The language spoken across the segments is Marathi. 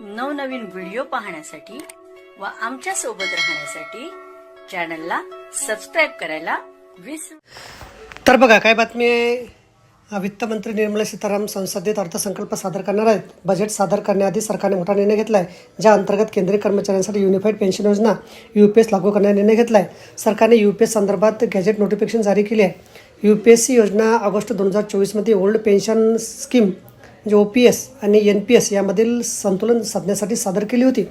नवनवीन व्हिडिओ पाहण्यासाठी व आमच्यासोबत राहण्यासाठी चॅनलला सबस्क्राईब करायला विसरू तर बघा काय बातमी आहे? वित्तमंत्री निर्मला सीताराम संसदेत अर्थसंकल्प सादर करणार आहेत. बजेट सादर करण्याआधी सरकारने मोठा निर्णय घेतला आहे ज्या अंतर्गत केंद्रीय कर्मचाऱ्यांसाठी युनिफाईड पेन्शन योजना यू पी एस लागू करण्याचा निर्णय घेतला आहे सरकारने यू पी एस संदर्भात गॅजेट नोटिफिकेशन जारी केली आहे. यू पी एस सी योजना ऑगस्ट दोन हजार चोवीसमध्ये ओल्ड पेन्शन स्कीम म्हणजे ओ पी एस आणि एन पी एस यामधील संतुलन साधण्यासाठी सादर केली होती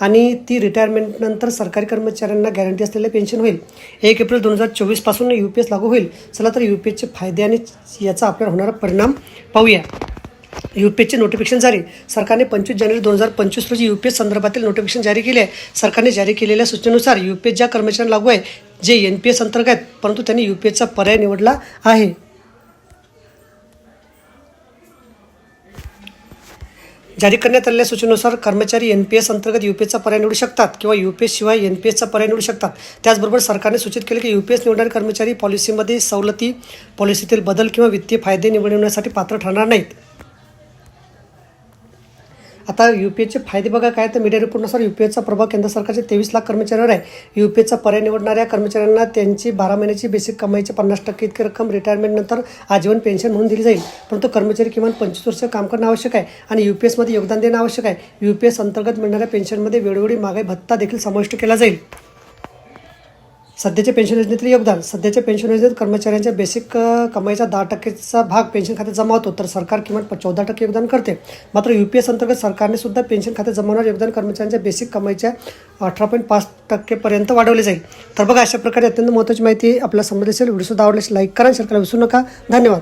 आणि ती रिटायरमेंटनंतर सरकारी कर्मचाऱ्यांना गॅरंटी असलेले पेन्शन होईल. एक एप्रिल दोन हजार चोवीसपासून यू पी एस लागू होईल. चला तर यू पी एसचे फायदे आणि याचा आपल्याला होणारा परिणाम पाहूया. यू पी एसचे नोटिफिकेशन जारी. सरकारने पंचवीस जानेवारी दोन हजार पंचवीस रोजी यू पी एस संदर्भातील नोटिफिकेशन जारी केले आहे. सरकारने जारी केलेल्या सूचनेनुसार यू पी एस ज्या कर्मचाऱ्यांना लागू आहे जे एन पी एस अंतर्गत आहेत, परंतु त्यांनी यू पी एसचा पर्याय निवडला आहे. जारी करण्यात आलेल्या सूचनेनुसार कर्मचारी एन पी एस अंतर्गत यू पी एसचा पर्याय निवडू शकतात किंवा यू पी एस शिवाय एन पी एसचा पर्याय निवडू शकतात. त्याचबरोबर सरकारने सूचित केले की यू पी एस निवडणारे कर्मचारी पॉलिसीमध्ये सवलती पॉलिसीतील बदल किंवा वित्तीय फायदे निवडण्यासाठी पात्र ठरणार नाहीत. आता यू पी एसचे फायदे बघा काय तर मीडिया रिपोर्टनुसार यू पी एसचा प्रभाव केंद्र सरकारचे तेवीस लाख कर्मचाऱ्यांवर आहे. यू पी एचा पर्याय निवडणाऱ्या कर्मचाऱ्यांना त्यांची बारा महिन्याची बेसिक कमाईची पन्नास टक्के इतकी रक्कम रिटायरमेंटनंतर आजीवन पेन्शन म्हणून दिली जाईल. परंतु कर्मचारी किमान पंचवीस वर्ष काम करणं आवश्यक आहे आणि यू पी एसमध्ये योगदान देणं आवश्यक आहे. यू पी एस अंतर्गत मिळणाऱ्या पेन्शनमध्ये वेळोवेळी महागाई भत्ता देखील समाविष्ट केला जाईल. सध्याच्या पेन्शन योजनेतील योगदान. सध्याच्या पेन्शन योजनेत कर्मचाऱ्यांच्या बेसिक कमाईचा दहा टक्केचा भाग पेन्शन खात्यात जमा होतो. तर सरकार किमान चौदा टक्के योगदान करते. मात्र यू पी एस अंतर्गत सरकारने सुद्धा पेन्शन खात्यात जमवणारे योगदान कर्मचाऱ्यांच्या बेसिक कमाईच्या अठरा पॉईंट पाच टक्केपर्यंत वाढवले जाईल. तर बघा अशा प्रकारे अत्यंत महत्त्वाची माहिती आपल्याला समजली असेल व्हिडिओ सुद्धा आवडल्यास लाईक करा शेअर करायला विसरू नका. धन्यवाद.